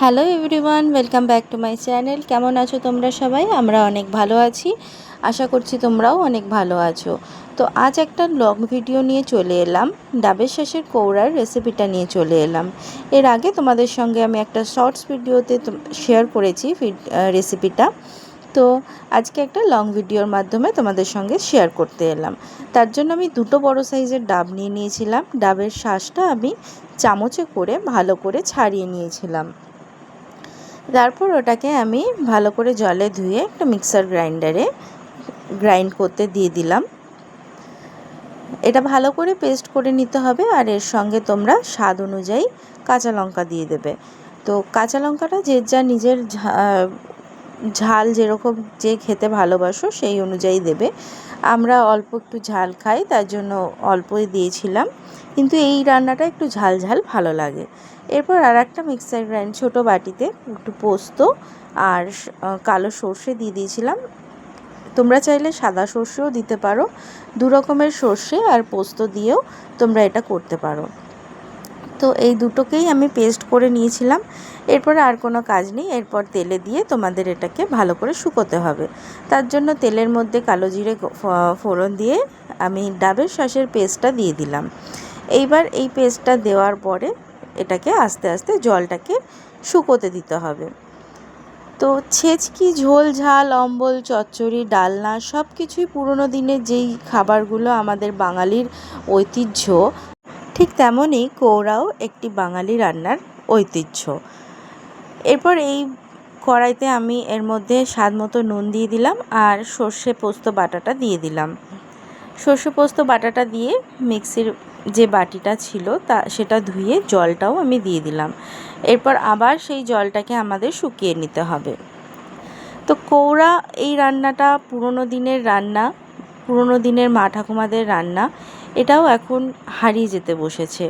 Hello everyone, welcome back to my channel. কেমন আছো তোমরা সবাই? আমরা অনেক ভালো আছি। আশা করছি তোমরাও অনেক ভালো আছো। তো আজ একটা লং ভিডিও নিয়ে চলে এলাম। ডাবের শেষের কৌড়ার রেসিপিটা নিয়ে চলে এলাম। এর আগে তোমাদের সঙ্গে আমি একটা শর্টস ভিডিওতে শেয়ার করেছি রেসিপিটা তো আজকে একটা লং ভিডিওর মাধ্যমে তোমাদের সঙ্গে শেয়ার করতে এলাম। তার জন্য আমি দুটো বড় সাইজের ডাব নিয়ে নিয়েছিলাম। ডাবের শ্বাসটা আমি চামচে করে ভালো করে ছাড়িয়ে নিয়েছিলাম। তারপর ওটাকে আমি ভালো করে জলে ধুয়ে একটা মিক্সার গ্রাইন্ডারে গ্রাইন্ড করতে দিয়ে দিলাম। এটা ভালো করে পেস্ট করে নিতে হবে আর এর সঙ্গে তোমরা স্বাদ অনুযায়ী কাঁচা লঙ্কা দিয়ে দেবে। তো কাঁচা লঙ্কাটা যে যা নিজের ঝাল যেরকম যে খেতে ভালোবাসো সেই অনুযায়ী দেবে। আমরা অল্প একটু ঝাল খাই, তার জন্য অল্পই দিয়েছিলাম। কিন্তু এই রান্নাটা একটু ঝাল ঝাল ভালো লাগে। এরপর আর একটা মিক্সার গ্রাইন্ড ছোটো বাটিতে একটু পোস্ত আর কালো সর্ষে দিয়ে দিয়েছিলাম। তোমরা চাইলে সাদা সর্ষেও দিতে পারো। দু রকমের সর্ষে আর পোস্ত দিয়েও তোমরা এটা করতে পারো। তো এই দুটোকেই আমি পেস্ট করে নিয়েছিলাম। এরপরে আর কোনো কাজ নেই। এরপর তেলে দিয়ে তোমাদের এটাকে ভালো করে শুকোতে হবে। তার জন্য তেলের মধ্যে কালো জিরে ফোড়ন দিয়ে আমি ডাবের শ্বাসের পেস্টটা দিয়ে দিলাম। এইবার এই পেস্টটা দেওয়ার পরে এটাকে আস্তে আস্তে জলটাকে শুকোতে দিতে হবে। তো ছেচকি, ঝোল, ঝাল, অম্বল, চচ্চড়ি, ডালনা সব কিছুই পুরনো দিনের যেই খাবারগুলো আমাদের বাঙালির ঐতিহ্য ঠিক তেমনই কৌড়াও একটি বাঙালি রান্নার ঐতিহ্য। এরপর এই কড়াইতে আমি এর মধ্যে স্বাদ মতো নুন দিয়ে দিলাম আর সর্ষে পোস্ত বাটাটা দিয়ে দিলাম। সর্ষে পোস্ত বাটাটা দিয়ে মিক্সির যে বাটিটা ছিল তা, সেটা ধুয়ে জলটাও আমি দিয়ে দিলাম। এরপর আবার সেই জলটাকে আমাদের শুকিয়ে নিতে হবে। তো কৌড়া এই রান্নাটা পুরনো দিনের রান্না পুরনো দিনের মা ঠাকুমাদের রান্না, এটাও এখন হারিয়ে যেতে বসেছে।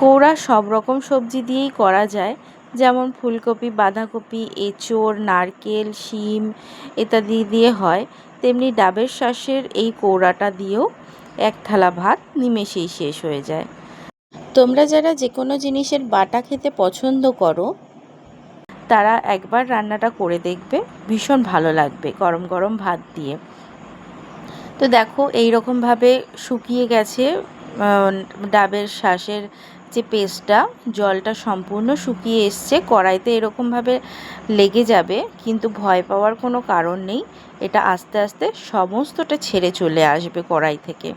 কৌড়া সব রকম সবজি দিয়েই করা যায়, যেমন ফুলকপি, বাঁধাকপি, এঁচোড়, নারকেল, শিম ইত্যাদি দিয়ে হয়, তেমনি ডাবের শ্বাসের এই কৌড়াটা দিয়েও এক থালা ভাত নিমেষেই শেষ হয়ে যায়। তোমরা যারা যে কোনো জিনিসের বাটা খেতে পছন্দ করো তারা একবার রান্নাটা করে দেখবে, ভীষণ ভালো লাগবে গরম গরম ভাত দিয়ে। তো দেখো এই রকমভাবে শুকিয়ে গেছে ডাবের শ্বাসের যে পেস্টটা, জলটা সম্পূর্ণ শুকিয়ে এসছে। কড়াইতে এরকমভাবে লেগে যাবে, কিন্তু ভয় পাওয়ার কোনো কারণ নেই। এটা আস্তে আস্তে সমস্তটা ছেড়ে চলে আসবে কড়াই থেকে।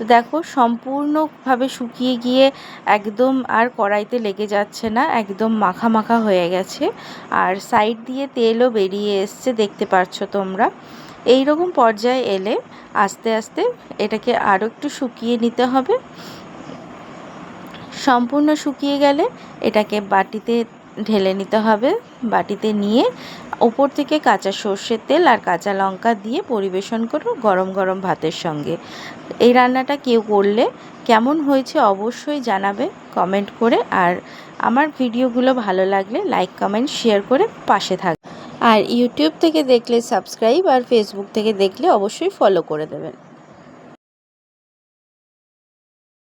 তো দেখো, সম্পূর্ণভাবে শুকিয়ে গিয়ে একদম আর কড়াইতে লেগে যাচ্ছে না, একদম মাখা মাখা হয়ে গেছে। আর সাইড দিয়ে তেলও বেরিয়ে এসছে, দেখতে পাচ্ছ তোমরা। এই রকম পর্যায়ে এলে আস্তে আস্তে এটাকে আরও একটু শুকিয়ে নিতে হবে। সম্পূর্ণ শুকিয়ে গেলে এটাকে বাটিতে ঢেলে নিতে হবে বাটিতে নিয়ে ওপর থেকে কাঁচা সর্ষের তেল আর কাঁচা লঙ্কা দিয়ে পরিবেশন করো গরম গরম ভাতের সঙ্গে। এই রান্নাটা কেউ করলে কেমন হয়েছে অবশ্যই জানাবে কমেন্ট করে আর আমার ভিডিওগুলো ভালো লাগলে লাইক, কমেন্ট, শেয়ার করে পাশে থাক। আর ইউটিউব থেকে দেখলে সাবস্ক্রাইব আর ফেসবুক থেকে দেখলে অবশ্যই ফলো করে দেবেন।